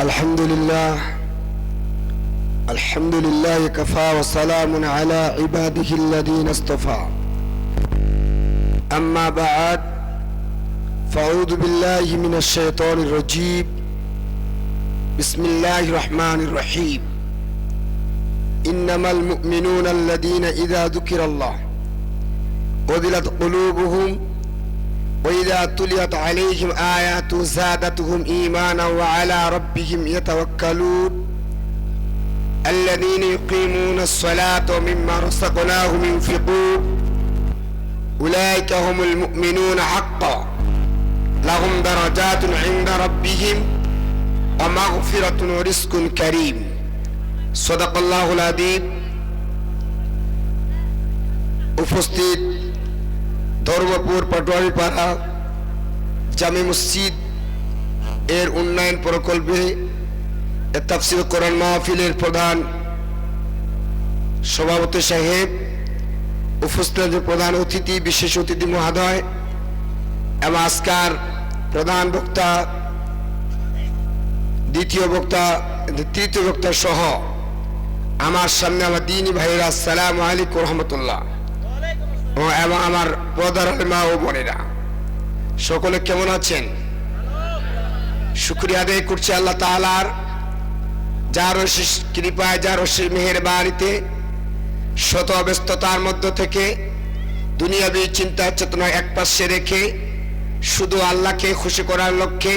الحمد لله. الحمد لله كفى وسلام على عباده الذين اصطفى. أما بعد فأعوذ بالله من الشيطان الرجيم. بسم الله الرحمن الرحيم. إنما المؤمنون الذين إذا ذكر الله وذلت قلوبهم وإذا تليت عليهم آيات زادتهم إيمانا وعلى ربهم يتوكلون الذين يقيمون الصلاة ومما رزقناهم ينفقون أولئك هم المؤمنون حقا لهم درجات عند ربهم ومغفرة ورزق كريم صدق الله العظيم উপস্থিত ধর্মপুর, পাটোয়ারিপাড়া, জামি মসজিদ এর উন্নয়ন প্রকল্পে তাফসির কোরআন মাহফিলের প্রধান সভাপতি সাহেব, উপস্থিত প্রধান অতিথি, বিশেষ অতিথি মহোদয় এবং আজকার প্রধান বক্তা, দ্বিতীয় বক্তা, তৃতীয় বক্তা সহ আমার সামনে আমার দিনী ভাইরা আসসালামু আলাইকুম রহমতুল্লাহ। এবং আমার পদার মা ও বোনেরা। সকলে কেমন আছেন? শুক্রিয়া আদায় করছি আল্লাহ তালার যার অশেষ কৃপায়, যার অশেষ মেহের বাড়িতে শত ব্যস্ততার মধ্য থেকে দুনিয়াবী চিন্তা চেতনা এক পাশে রেখে শুধু আল্লাহকে খুশি করার লক্ষ্যে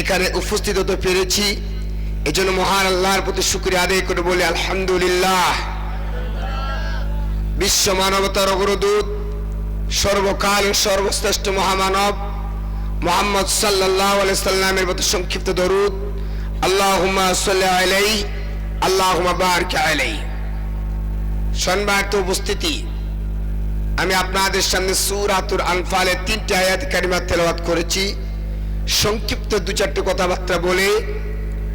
এখানে উপস্থিত হতে পেরেছি। এজন্য মহান আল্লাহর প্রতি শুক্রিয়া আদায় করে বলি আলহামদুলিল্লাহ। বিশ্ব মানবতার অগ্রদূত, সর্বকাল সর্বশ্রেষ্ঠ মহামানব, মোহাম্মদ সাল্লাহ সাল্লামের মতো সংক্ষিপ্ত দরুদ আল্লাহ আলাই আল্লাহ বারক আলাই সম্মানিত উপস্থিতি। আমি আপনাদের সামনে সুরাতুর আনফালের তিনটি আয়াত কারিমা তেলাওয়াত করেছি। সংক্ষিপ্ত দু চারটি কথাবার্তা বলে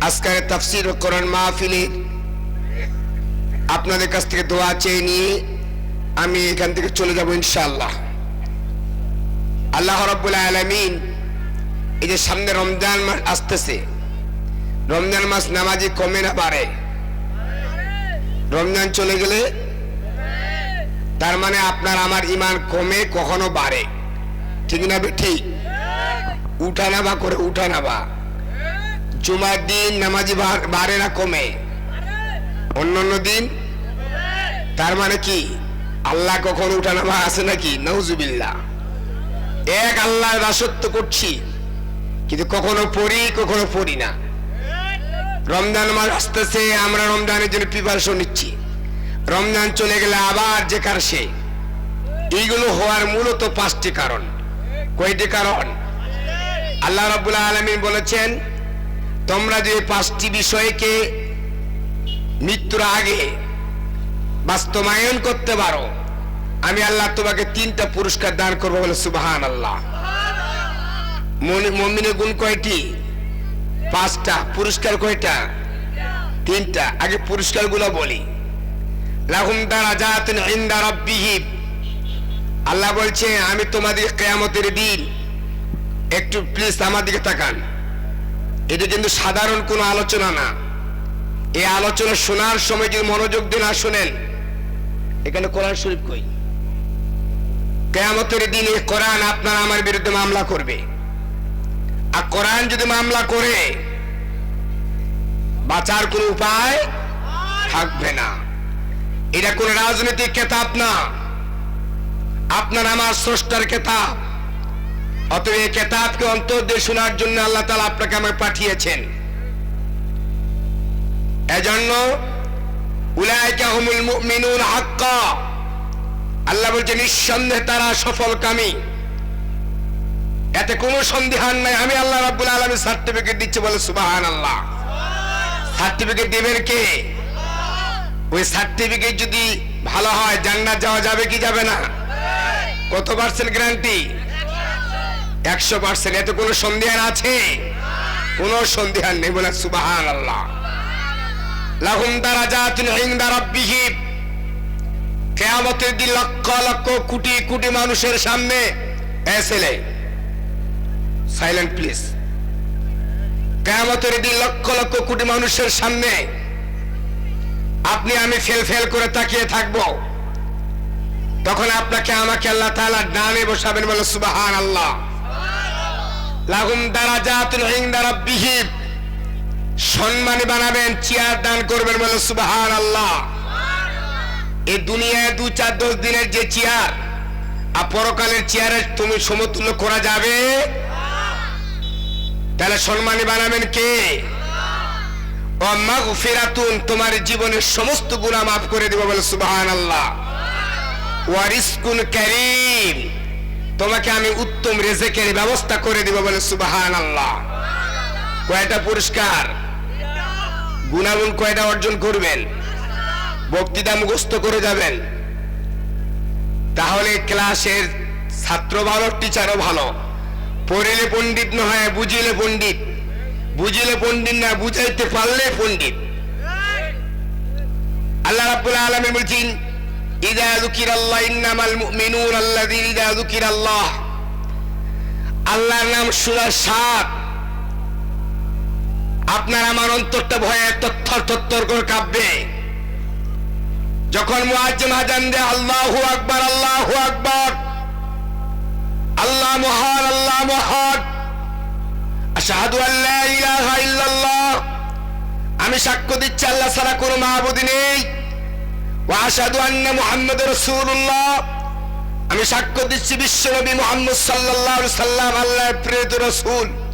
আজকের তাফসির ও কোরআন মাহফিলের আপনাদের কাছ থেকে দোয়া চেয়ে নিয়ে আমি এখান থেকে চলে যাব ইনশাআল্লাহ। আল্লাহ রব্বুল আলমিন এই যে সামনে রমজান মাস আসতেছে, রমজান মাস নামাজি কমে না বাড়ে। রমজান চলে গেলে তার মানে আপনার আমার ইমান কমে, কখনো বাড়ে। ঠিক না ঠিক? উঠা নাবা করে উঠা নাবা জুমার দিন নামাজি বাড়ে না কমে। অন্যান্য দিন তার মানে কি? আল্লাহ কখনো উঠানামা আছে নাকি? নৌজুবিল্লা এক আল্লাহ দাসত্ব করছি, কিন্তু কখনো পড়ি কখনো পড়ি না। রমজান মাস আসতেছে, আমরা রমজানের জন্য প্রিপারেশন নিচ্ছি। রমজান চলে গেলে আবার যে কার সে। এইগুলো হওয়ার মূলত পাঁচটি কারণ। কয়টি কারণ? আল্লাহ রবুল্লাহ আলমী বলেছেন, তোমরা যে পাঁচটি বিষয়কে মৃত্যুর আগে বাস্তবায়ন করতে পারো। আমি আল্লাহ তোমাকে তিনটা পুরস্কার দান করব বলে সুবাহান আল্লাহ মমিনের গুণ কয়টি? পাঁচটা। পুরস্কার কয়টা? তিনটা। আগে পুরস্কারগুলো বলি আল্লাহ বলছে আমি তোমাদের কেয়ামতের দিন একটু প্লিজ আমার দিকে তাকান। এটা কিন্তু সাধারণ কোনো আলোচনা না। এই আলোচনা শোনার সময় যদি মনোযোগ দিয়ে না শোনেন এখানে কোরআন শরীফ কই? কেয়ামতের দিনে কোরআন আপনার আমার বিরুদ্ধে মামলা করবে। আর কোরআন যদি মামলা করে, বাঁচার কোন উপায় থাকবে না। এটা কোন রাজনৈতিক কেতাব না। আপনার আমার স্রষ্টার কেতাব। অতএব এই কেতাবকে অন্তর দিয়ে শোনার জন্য আল্লাহ তালা আপনাকে আমাকে পাঠিয়েছেন। এজন্য আল্লাহ বলছে নিঃসন্দেহে তারা সফল কামী এতে কোনো সন্দেহান নাই। আমি আল্লাহ রাব্বুল আলামিন সার্টিফিকেট দিচ্ছে বলে সুবহান আল্লাহ সার্টিফিকেট দিবেন কে? ওই সার্টিফিকেট যদি ভালো হয় জান্নাত যাওয়া যাবে কি যাবে না? কত পার্সেন্ট গ্যারান্টি একশো। পার্সেন্ট এতে কোনো সন্দেহান আছে? কোনো সন্দেহান নেই বলে সুবহান আল্লাহ লাহুম দারাজাতুন ইনদা রাব্বিহিম কিয়ামতের দিন লক্ষ লক্ষ কোটি কোটি মানুষের সামনে এ ছেলে। Silent please. কেমতের দিন লক্ষ লক্ষ কোটি মানুষের সামনে আপনি আমি ফেল ফেল করে তাকিয়ে থাকব। তখন আপনাকে আমাকে আল্লাহ তাআলা ডানে বসাবেন বলে সুবাহান আল্লাহ লাগুম জাতুল দ্বারা বিহিব সম্মানী বানাবেন, চেয়ার দান করবেন বলে সুবাহান আল্লাহ এই দুনিয়ায় দু চার দশ দিনের যে চেয়ার, আর পরকালের চেয়ারে তুমি সমতুল্য করা যাবে। তাহলে সম্মানী বানাবেন কে? ও মাগফিরাতুন, তোমার জীবনের সমস্ত গুনাহ মাফ করে দিব বলে সুবহানাল্লাহ। ওয়া রিজকুন কারীম, তোমাকে আমি উত্তম রেজেকের ব্যবস্থা করে দিব বলে সুবহানাল্লাহ। কয়টা পুরস্কার? গুণাগুণ কয়টা অর্জন করবেন? বক্তৃতা মুখস্থ করে যাবেন। তাহলে ক্লাসের ছাত্র ভালো টিচারও ভালো। পড়িলে পণ্ডিত নয় বুঝিলে পণ্ডিত। বুঝিলে পণ্ডিত না, বুঝাইতে পারলে পণ্ডিত। আল্লাহ রাব্বুল আলামিন বলছেন, ইদা যুকিরাল্লাহ ইন্নামাল মুমিনুন আল্লাযীনা ইদা যুকিরাল্লাহ। আল্লাহর নাম শোনার সাত। আপনার আমার অন্তরটা ভয়ে তত্থর তত্তর করে কাঁপবে। যখন মুয়াজ্জিম আজান দেয়, আল্লাহু আকবার আল্লাহু আকবার। আল্লাহ মহান আল্লাহ মহান। আশহাদু আল্লা ইলাহা আমি সাক্ষ্য দিচ্ছি, আল্লাহ ছাড়া কোনো মাহবুদ নেই। ওয়া আন্না মুহাম্মাদুর রাসূলুল্লাহ। আমি সাক্ষ্য দিচ্ছি বিশ্বনবী মুহাম্মদ সাল্লাল্লাহু আলাইহি সাল্লাম আল্লাহর প্রেরিত রাসূল।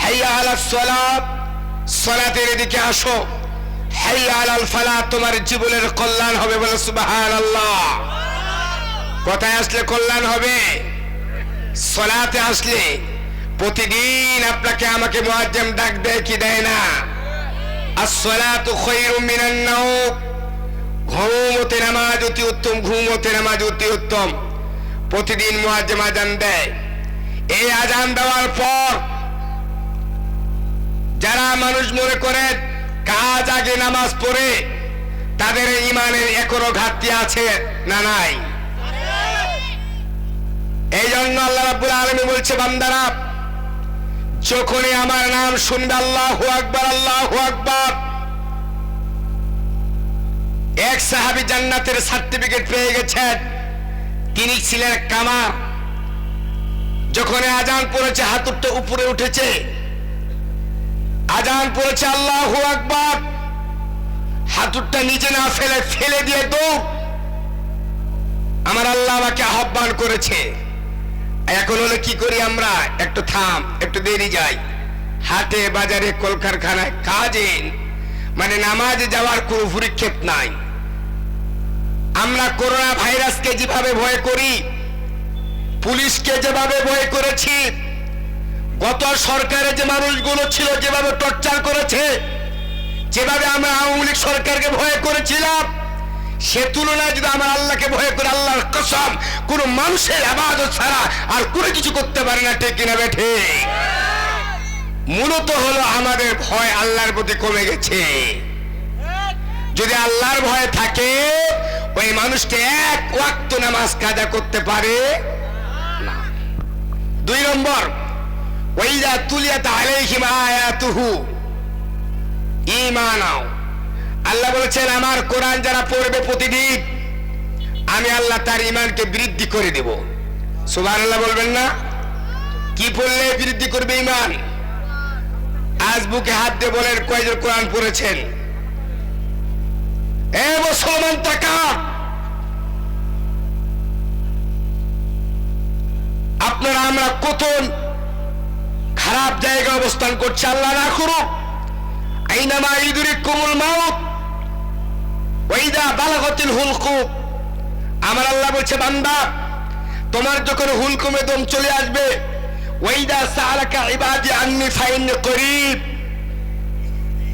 হাইয়া আলাস সালাত, সালাতের আসো। তোমার জীবনের কল্যাণ হবে বলে সুবহানাল্লাহ। কোথায় আসলে কল্যাণ হবে? সলাতে আসলে। প্রতিদিন আপনাকে আমাকে মুয়াজ্জম ডাক দেয় কি দেয় না? নামাজ অতি উত্তম নামাজ অতি উত্তম। প্রতিদিন দেয়। এই আজান দেওয়ার পর যারা মানুষ মনে করে কাজ আগে নামাজ পড়ে, তাদের ইমানের এখনও ঘাটতি আছে না নাই? এই জন্য আল্লাহ রাব্বুল আলামিন বলছে, বান্দারা, যখনই আমার নাম শুনবে আল্লাহ আকবার আল্লাহ আকবার, এক সাহাবি জান্নাতের সার্টিফিকেট পেয়ে গেছেন। তিনি ছিলেন কামা যখন আজান পড়েছে হাতুরটা উপরে উঠেছে আজান পড়েছে, আল্লাহ আকবার। হাতুরটা নিচে না ফেলে ফেলে দিয়ে দৌড়। আমার আল্লাহ আমাকে আহ্বান করেছে। এখন হলে কি করি আমরা? একটু থাম, একটু দেরি যাই। হাটে, বাজারে, কলকারখানায় কাজে মানে নামাজে যাওয়ার কোনো ভূরিক্ষেপ নাই। আমরা করোনা ভাইরাসকে যেভাবে ভয় করি, পুলিশকে যেভাবে ভয় করেছি গত সরকারে যে মানুষগুলো ছিল যেভাবে টর্চার করেছে, যেভাবে আমরা আওয়ামী লীগ সরকারকে ভয় করেছিলাম, সে তুলনায় যদি আমরা আল্লাহকে ভয় করে আল্লাহর কসম, কোন মানুষের আবাদত ছাড়া আর কোনো কিছু করতে পারে না, ঠিক কিনা বেঠে? মূলত হলো আমাদের ভয় আল্লাহর প্রতি কমে গেছে। যদি আল্লাহর ভয় থাকে, ওই মানুষটি এক ওয়াক্ত নামাজ কাজা করতে পারে দুই নম্বর ওইদা তুলিয়াত আলাইহিম আয়াতুহু ঈমানাও আল্লাহ বলেছেন, আমার কোরআন যারা পড়বে প্রতিদিন, আমি আল্লাহ তার ইমানকে বৃদ্ধি করে দেব। সুবহানাল্লাহ বলবেন না? কি পড়লে বৃদ্ধি করবে ইমান আজ বুকে হাত দিয়ে বলেন, কয়জন কোরআন পড়েছেন? এ মুসলমান টাকা আপনারা, আমরা কত খারাপ জায়গায় অবস্থান করছি, আল্লাহ না করুক। আইনামা ইদুরি ওইদা বালাগতিল হুলকুম আমার আল্লাহ বলছে, বান্দা, তোমার যখন হুলকুমে দম চলে আসবে ওইদা সালাকা ইবাদি আন্নি ফাইন্নি করিব,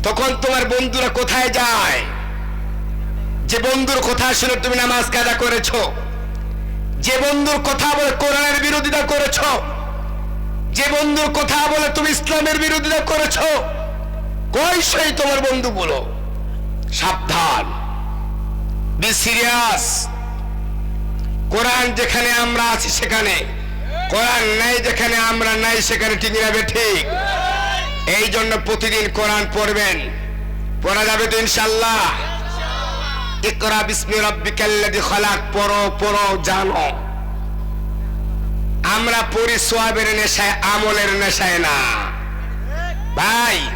তখন তোমার বন্ধুরা কোথায় যায়? যে বন্ধুর কথা শুনে তুমি নামাজ কাজা করেছ, যে বন্ধুর কথা বলে কোরআনের বিরোধিতা করেছ যে বন্ধুর কথা বলে তুমি ইসলামের বিরোধিতা করেছ, কই সেই তোমার বন্ধু বলো সাবধান। Be serious. কোরআন যেখানে আমরা আছি সেখানে। কোরআন নাই যেখানে আমরা নাই, সেখানে ঠিক না ঠিক। এই জন্য প্রতিদিন কোরআন পড়বেন। পড়া যাবে তো ইনশাল্লাহ ইকরা বিসমি রাব্বিকাল্লাযী খালাক, পড়ো পড়ো, জানো। আমরা পড়ি সোয়াবের নেশায়, আমলের নেশায় না। ভাই,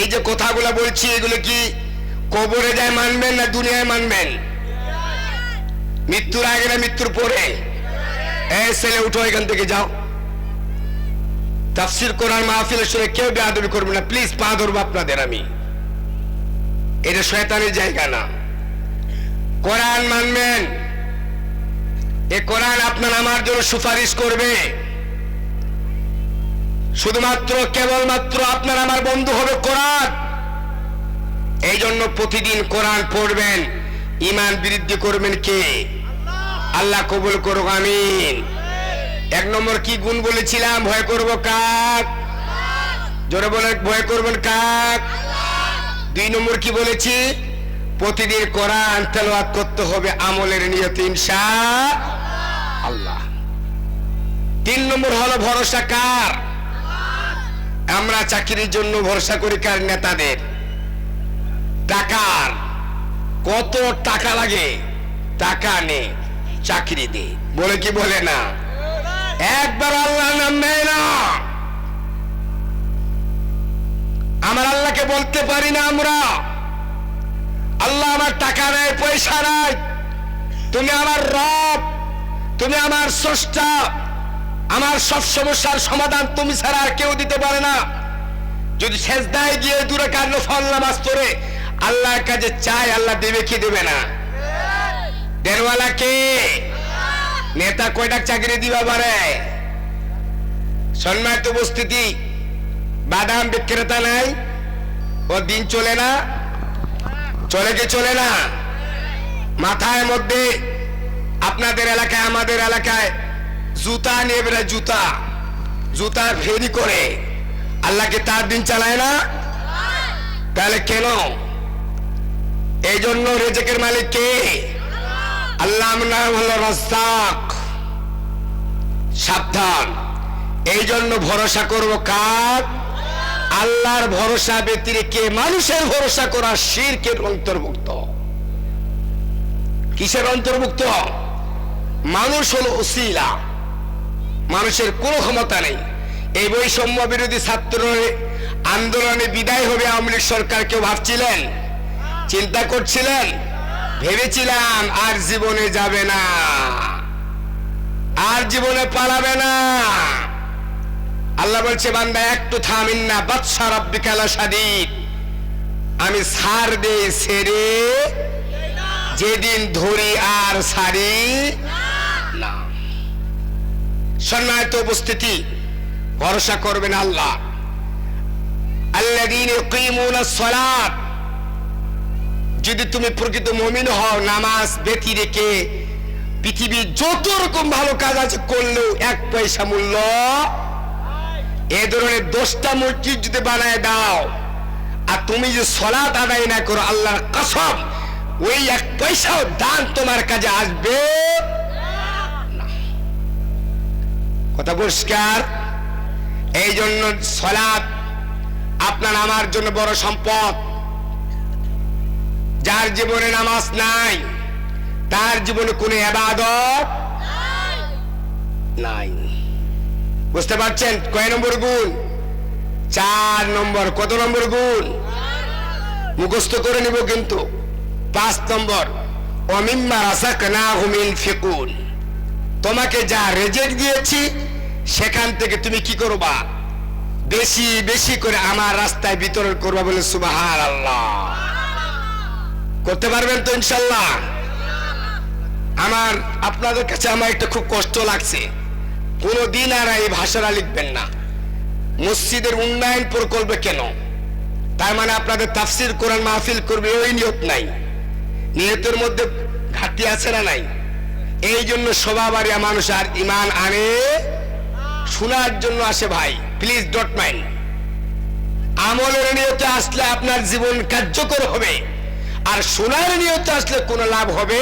এই যে কথাগুলো বলছি, এগুলো কি কবরে যায় মানবেন না দুনিয়ায় মানবেন? মৃত্যুর আগে না মৃত্যুর পরে? এই ছেলে, উঠো এখান থেকে, যাও। তাফসির কোরআন মাহফিলের সঙ্গে কেউ বেআদবি করবে না। প্লিজ, পা ধরবো আপনাদের আমি। এটা শয়তানের জায়গা না। কোরআন মানবেন এ কোরআন আপনার আমার জন্য সুপারিশ করবে। শুধুমাত্র, কেবলমাত্র আপনার আমার বন্ধু হবে কোরআন। এই জন্য প্রতিদিন কোরআন পড়বেন ইমান বৃদ্ধি করবেন কে? আল্লাহ কবুল করুক, আমিন। এক নম্বর কি গুণ বলেছিলাম? ভয় করব কাক? জোরে বলে, ভয় করবেন কাক? দুই নম্বর কি বলেছি? প্রতিদিন কোরআন তেলাওয়াত করতে হবে আমলের নিয়ত, ইনশা তিন নম্বর হলো ভরসা কার? আমরা চাকরির জন্য ভরসা করি কার নেতাদের? টাকার। কত টাকা লাগে? টাকা নে চাকরি দে বলে কি বলে না? একবার আল্লাহ নাম নেয় না। আমার আল্লাহকে বলতে পারি না আমরা। আল্লাহ আমার টাকা নেয়, পয়সা নাই তুমি আমার রব, তুমি আমার স্রষ্টা। আমার সব সমস্যার সমাধান তুমি ছাড়া আর কেউ দিতে পারে না। যদি শেষ দায় গিয়ে দূরে কান্ন ফল নামাজ পড়ে, আল্লাহর কাছে চাই আল্লাহ দেবে কি দেবে না? দেড়ওয়ালা কে? নেতা কয়টা চাকরি দিবা পারে? সম্মানিত উপস্থিতি, বাদাম বিক্রেতা নাই, ও দিন চলে না, চলে কি চলে না? মাথায় মধ্যে, আপনাদের এলাকায়, আমাদের এলাকায় জুতা নিয়ে বেড়ায় জুতা। জুতা ফেরি করে। আল্লাহকে তার দিন চালায় না? তাহলে কেন? এই জন্য রেজেকের মালিক কে? আল্লাহ নাম হলো রাস্তাক সাবধান। এই জন্য ভরসা করব কার? আল্লাহর ভরসা ব্যতিরেকে মানুষের ভরসা করা শিরকের অন্তর্ভুক্ত। কিসের অন্তর্ভুক্ত? মানুষ হলো ওসিলা মানুষের কোনো ক্ষমতা নেই। এই বৈষম্য বিরোধী ছাত্র আন্দোলনে বিদায় হবে আওয়ামী লীগ সরকার, কেউ ভাবছিলেন? চিন্তা করছিলেন? ভেবেছিলাম আর জীবনে যাবে না। আর জীবনে পালাবে না। আল্লাহ বলছে, বান্দা, একটু থামিন না। বাদশা রব্বিকালা সাদিদ আমি সার দে সেরে যেদিন ধরি আর সারি সম্মানিত উপস্থিতি, ভরসা করবেন আল্লাহ। যদি তুমি প্রকৃত মুমিন হও, নামাজ ব্যতি রেখে পৃথিবীর যত রকম ভালো কাজ আছে করলেও এক পয়সা মূল্য এ ধরনের দশটা মসজিদ যদি বানায় দাও, আর তুমি যে সলাত আদায় না করো, আল্লাহর কসম, ওই এক পয়সাও দান তোমার কাজে আসবে। কথা পরিষ্কার এই জন্য সলাৎ আপনার আমার জন্য বড় সম্পদ। যার জীবনে নামাজ নাই, তার জীবনে কোনো নাই। বুঝতে পারছেন? কয় নম্বর গুণ? চার নম্বর। কত নম্বর গুণ? মুখস্থ করে নিব কিন্তু। পাঁচ নম্বর অমিম্মা রাসাক না হুমিল ফেকুন তোমাকে যা রেজেক্ট দিয়েছি সেখান থেকে তুমি কি করবা? বেশি বেশি করে আমার রাস্তায় বিতরণ করবা বলে সুবাহার আল্লাহ করতে পারবেন তো ইনশাল্লাহ আমার, আপনাদের কাছে আমার একটা খুব কষ্ট লাগছে। কোনো দিন আর এই ভাষাটা লিখবেন না। মসজিদের উন্নয়ন প্রকল্পে কেন? তার মানে আপনাদের তাফসির কোরআন মাহফিল করবে, ওই নিয়ত নাই। নিয়তের মধ্যে ঘাটতি আছে না নাই? এই জন্য স্বভাবারিয়া মানুষ আর ইমান আনে শোনার জন্য আসে ভাই। প্লিজ ডট মাইন্ড আমলের নিয়তে আসলে আপনার জীবন কার্যকর হবে। আর সোনার নিয়তে আসলে কোনো লাভ হবে।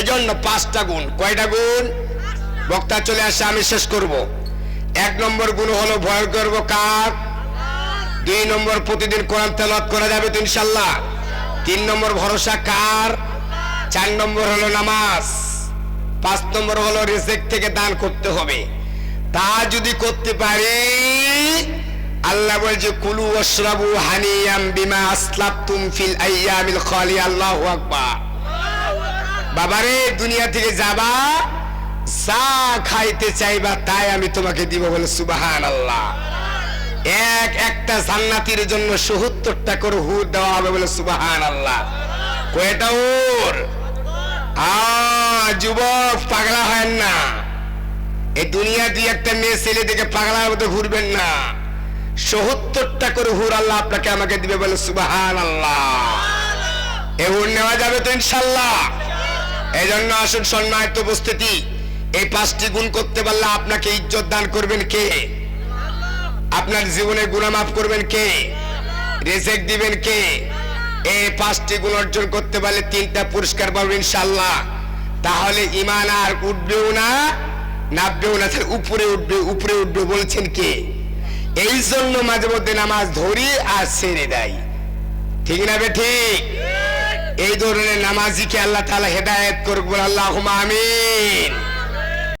এজন্য পাঁচটা গুণ। কয়টা গুণ? বক্তা চলে আসে, আমি শেষ করব। এক নম্বর গুণ হলো ভয় করব কার দুই নম্বর প্রতিদিন কোরআন তেলাওয়াত করা যাবে তো ইনশাল্লাহ তিন নম্বর ভরসা কার? চার নম্বর হলো নামাজ। পাঁচ নম্বর হলো রিজেক থেকে দান করতে হবে। তা যদি করতে পারি, আল্লাহ বলছে, কুলু ওয়াশরাবু হানিয়াম বিমা আসলাফতুম ফিল আইয়ামিল খালি আল্লাহু আকবার। বাবারে, দুনিয়া থেকে যাবা, যা খাইতে চাইবা তাই আমি তোমাকে দিব বলে সুবাহান আল্লাহ এক, একটা জান্নাতির জন্য সত্তরটা করে হুর দেওয়া হবে বলে সুবাহান আল্লাহ কয়টা আ যুবক, পাগলা হয় না। এই দুনিয়া দিয়ে একটা মেয়ে ছেলে দিকে পাগলার মতো ঘুরবেন না। সত্তরটা করে হুর আল্লাহ আপনাকে আমাকে দিবে বলে সুবাহান আল্লাহ এ হুর নেওয়া যাবে তো ইনশাল্লাহ এই জন্য আসুন সম্মানিত উপস্থিতি, এই পাঁচটি গুণ করতে পারলে আপনাকে ইজ্জত দান করবেন কে? আপনার জীবনে গুণা মাফ করবেন কে? রেজেক দিবেন কে? এই পাঁচটি গুণ অর্জন করতে পারলে তিনটা পুরস্কার পাবেন ইনশাল্লাহ তাহলে ইমান আর উঠবেও না, নামবেও না উপরে উঠবে উপরে উঠবে বলছেন কে? এই জন্য মাঝে মধ্যে নামাজ ধরি আর ছেড়ে দেয়। ঠিক না বে ঠিক? এই ধরনের নামাজিকে আল্লাহ তাআলা হেদায়েত করুক আল্লাহ আমিন।